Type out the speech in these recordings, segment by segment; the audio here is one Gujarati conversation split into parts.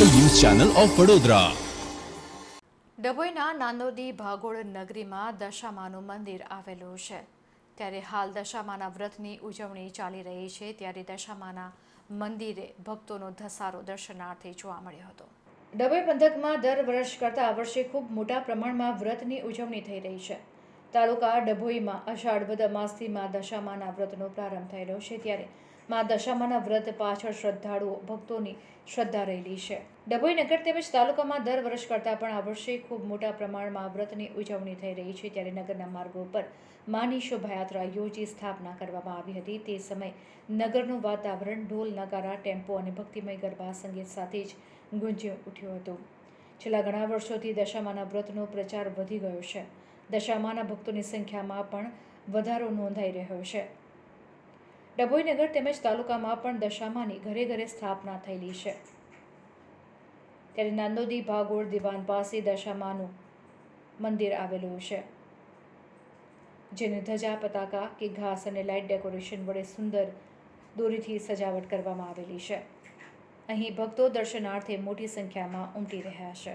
Channel of Vadodara. ડભોઈના નાંદોદી ભાગોળ નગરીમાં દશામાનું મંદિર આવેલું છે. ત્યારે હાલ દશામાના વ્રતની ઉજવણી ચાલી રહી છે. ત્યારે દશામાના મંદિરે ભક્તોનો ધસારો દર્શનાર્થે જોવા મળ્યો હતો. ડભોઈ પંથકમાં દર વર્ષ કરતાં આ વર્ષે ખૂબ મોટા પ્રમાણમાં વ્રતની ઉજવણી થઈ રહી છે. તાલુકા ડભોઈમાં અષાઢ વદ અમાસથી દશામાના વ્રતનો પ્રારંભ થયેલો છે. ત્યારે મા દશામાના વ્રત પાછળ શ્રદ્ધાળુઓ ભક્તોની શ્રદ્ધા રહેલી છે. ડભોઈ નગર તેમજ તાલુકામાં દર વર્ષ કરતાં પણ આ વર્ષે ખૂબ મોટા પ્રમાણમાં વ્રતની ઉજવણી થઈ રહી છે. ત્યારે નગરના માર્ગો પર માની શોભાયાત્રા યોજી સ્થાપના કરવામાં આવી હતી. તે સમયે નગરનું વાતાવરણ ઢોલ, નગારા, ટેમ્પો અને ભક્તિમય ગરબા સંગીત સાથે જ ગુંજી ઉઠ્યું હતું. છેલ્લા ઘણા વર્ષોથી દશામાના વ્રતનો પ્રચાર વધી ગયો છે. દશામાના ભક્તોની સંખ્યામાં પણ વધારો નોંધાઈ રહ્યો છે. ડભોઈ નગર તેમજ તાલુકામાં પણ દશામાની ઘરે ઘરે સ્થાપના થયેલી છે. ત્યારે નાંદોદી, ભાગોળ, દિવાન પાસે દશામાનું મંદિર આવેલું છે. જેને ધજા, પતાકા કે ઘાસ અને લાઇટ ડેકોરેશન વડે સુંદર દોરીથી સજાવટ કરવામાં આવેલી છે. અહીં ભક્તો દર્શનાર્થે મોટી સંખ્યામાં ઉમટી રહ્યા છે.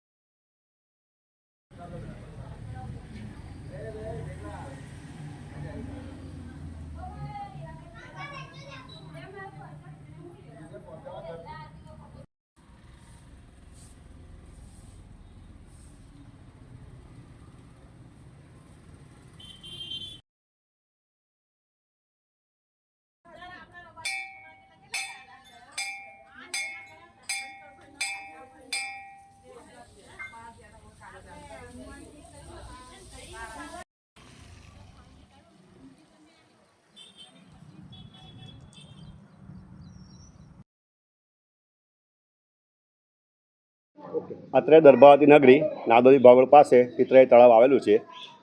અત્રે દર્ભાવતી નગરી નાદોદી ભાગોળ પાસે પિતરાઈ તળાવ આવેલું છે.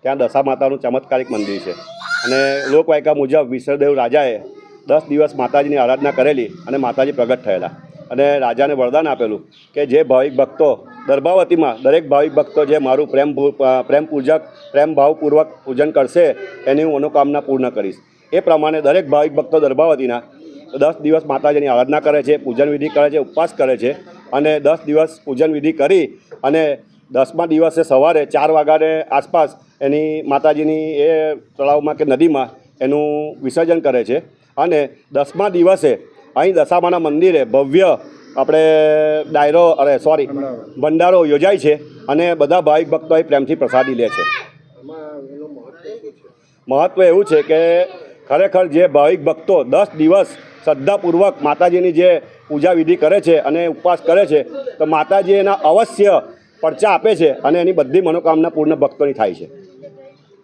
ત્યાં દશા માતાનું ચમત્કારિક મંદિર છે. અને લોકવાયકા મુજબ વિશ્વદેવ રાજાએ દસ દિવસ માતાજીની આરાધના કરેલી અને માતાજી પ્રગટ થયેલા. અને રાજાને વરદાન આપેલું કે જે ભાવિક ભક્તો દર્ભાવતીમાં દરેક ભાવિક ભક્તો જે મારું પ્રેમ પ્રેમ પૂજક, પ્રેમ ભાવપૂર્વક પૂજન કરશે, એની હું મનોકામના પૂર્ણ કરીશ. એ પ્રમાણે દરેક ભાવિક ભક્તો દર્ભાવતીના દસ દિવસ માતાજીની આરાધના કરે છે, પૂજન વિધિ કરે છે, ઉપવાસ કરે છે. અને દસ દિવસ પૂજન વિધિ કરી અને દસમા દિવસે સવારે ચાર વાગ્યાને આસપાસ એની માતાજીની એ તળાવમાં કે નદીમાં એનું વિસર્જન કરે છે. અને દસમા દિવસે અહીં દશામાના મંદિરે ભવ્ય આપણે ડાયરો, અરે સોરી ભંડારો યોજાય છે અને બધા ભાવિક ભક્તો અહીં પ્રેમથી પ્રસાદી લે છે. મહત્ત્વ એવું છે કે ખરેખર જે ભાવિક ભક્તો દસ દિવસ શ્રદ્ધાપૂર્વક માતાજીની જે પૂજા વિધિ કરે છે અને ઉપવાસ કરે છે, તો માતાજી એના અવશ્ય પરચા આપે છે અને એની બધી મનોકામના પૂર્ણ ભક્તોની થાય છે.